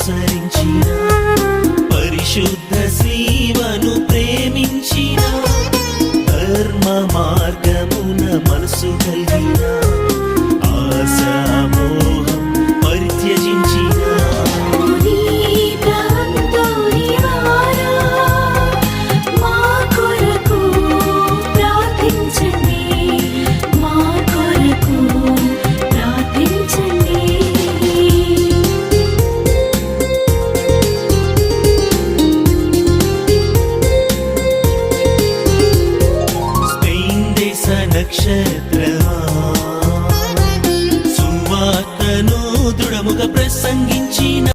అనుసరించిన పరిశుద్ధ శివను ప్రేమించిన ధర్మ మార్గమున మనసు కలిగిన నక్షత్రమా సువార్తను దృఢముగా ప్రసంగించిన